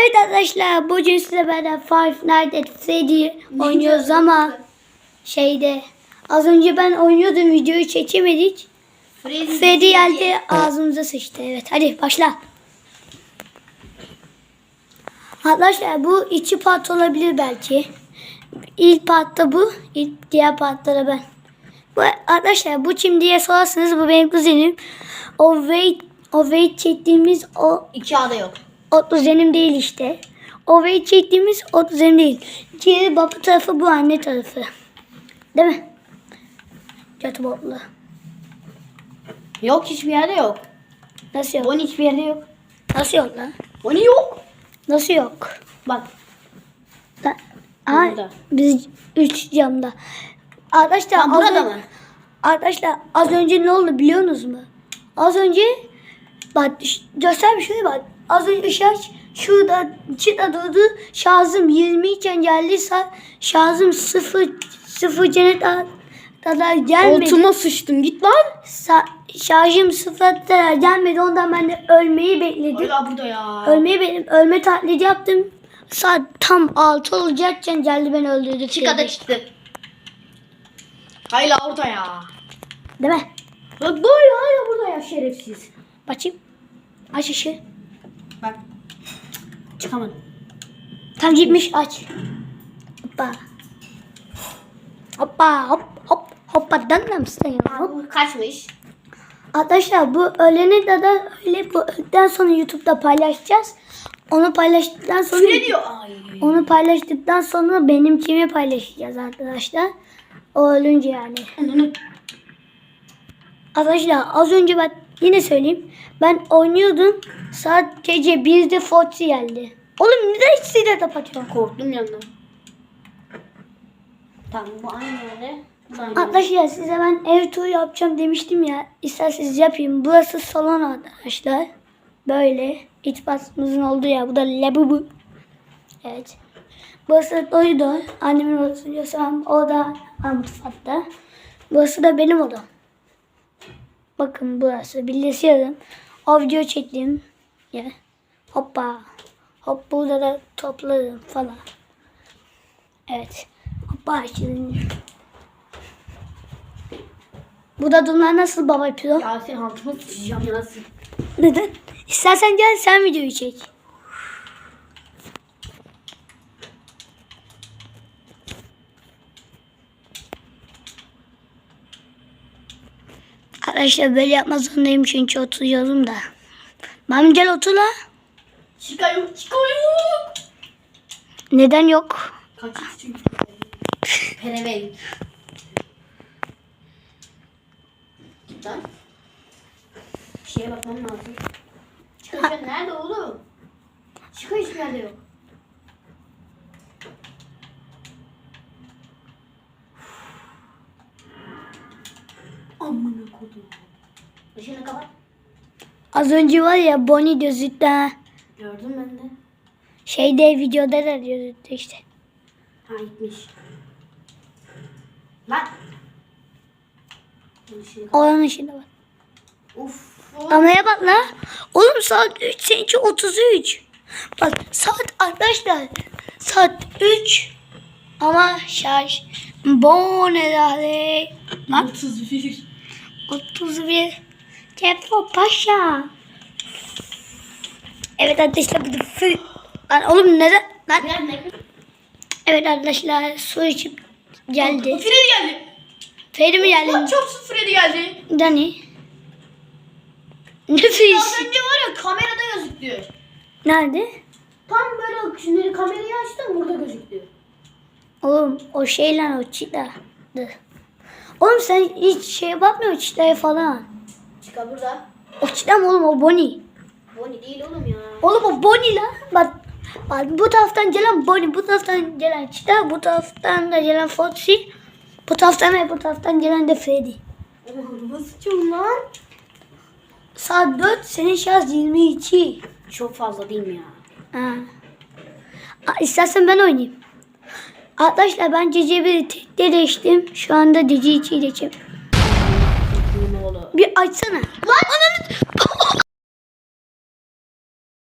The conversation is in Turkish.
Evet arkadaşlar bugün size beraber Five Nights at Freddy oynuyoruz ama şeyde az önce ben oynuyordum videoyu çekemedik. Freddy, Freddy geldi ağzımıza sıçtı. Evet hadi başla. Arkadaşlar bu iki part olabilir belki. İlk partta bu, ilk diğer partta da ben. Bu, arkadaşlar bu kim diye sorarsanız bu benim kuzenim. O wait, o wait çektiğimiz o İki ada yok. O kuzenim değil işte. O wait çektiğimiz o kuzenim değil. Diğeri baba tarafı bu anne tarafı. Değil mi? Kötü botlu. Yok hiçbir yerde yok. Nasıl yok? Bonnie hiçbir yerde yok. Nasıl yok lan? Bonnie yok. Nasıl yok? Bak. Da, Burada. biz üç camda. Arkadaşlar Ha, az mı? Arkadaşlar az önce ne oldu biliyorsunuz mu? Az önce bak göster bir bak. Az önce ışık şurada çıta durdu. Şarjım 20 iken geldi. Şarjım 0 0 cennet kadar gelmedi. Altıma sıçtım git lan. Sa- şarjım sıfıra kadar gelmedi. Ondan ben de ölmeyi bekledim. Hala burada ya. Ölmeyi bekledim. Ölme taklidi yaptım. Saat tam 6 olacakken geldi beni öldürdü. Çıkada çıktı. Hala orada ya. Değil mi? Bak böyle hala burada ya şerefsiz. Bakayım. Aç ışığı. Bak. Çıkamadım. Tam gitmiş aç. Hoppa. Hoppa hop hop hoppa danlamışsın ya. Hop. Bu kaçmış. Arkadaşlar bu ölene kadar öyle bu öldükten sonra YouTube'da paylaşacağız. Onu paylaştıktan sonra Küfür ediyor. Ay. onu paylaştıktan sonra benimkini paylaşacağız arkadaşlar. O ölünce yani. Arkadaşlar az önce ben yine söyleyeyim. Ben oynuyordum. Saat gece 1'de Fortnite geldi. Oğlum neden hiç silah kapatıyorsun? Korktum yandan. Tamam bu aynı yerde. Bu aynı yerde. Arkadaşlar size ben ev turu yapacağım demiştim ya. İsterseniz yapayım. Burası salon arkadaşlar. Böyle. İç basımızın olduğu yer. Bu da labubu. Evet. Burası koridor. Annemin odası diyorsam o da mutfakta. Burası da benim odam. Bakın burası. Birleşiyorum. O video çektiğim yer. Hoppa. Hop burada da toplarım falan. Evet. Hoppa şimdi. Bu da bunlar nasıl baba yapıyor? Ya sen altıma sıçacağım ya nasıl? Neden? İstersen gel sen videoyu çek. Arkadaşlar böyle yapmak zorundayım çünkü oturuyorum da. Mami gel otur la. Çıkayım çıkayım. Neden yok? Kaçış çünkü. Git lan. Bir şeye bakmam lazım. Çıkış nerede oğlum? Çıkış nerede yok? Işığını kapat. Az önce var ya Bonnie gözüktü ha. Gördüm ben de. Şeyde videoda da gözüktü işte. Ha gitmiş. Lan. Oranın içinde var. Uf. Kameraya bak la. Oğlum saat 3 seninki 33. Bak saat arkadaşlar saat 3 ama şarj bon herhalde. Lan 31. 31. Telefon paşa. Evet arkadaşlar bu da fı- Lan oğlum neden? Lan. Evet arkadaşlar su içip geldi. Freddy geldi. Feri mi geldi? Lan çok su Freddy geldi. Dani. Az Nefis. önce var ya kamerada gözüktü. Nerede? Tam böyle şimdi kamerayı açtım burada gözüktü. Oğlum o şey lan o çitadı. Oğlum sen hiç şeye bakmıyor çitaya falan. Çıka burada. O çita mı oğlum o Bonnie? Bonnie değil oğlum ya. Oğlum o Bonnie lan. Bak, bak bu taraftan gelen Bonnie, bu taraftan gelen çita, bu taraftan da gelen Foxy. Bu taraftan ve bu taraftan gelen de Freddy. Oğlum nasıl çok lan? Saat 4 senin şarj 22. Çok fazla değil mi ya? Ha. Aa, İstersen ben oynayayım. Arkadaşlar ben Cici bir tekte değiştim. Şu anda Cici 2'yi geçeyim. Ne oldu? Bir açsana. Lan ananı.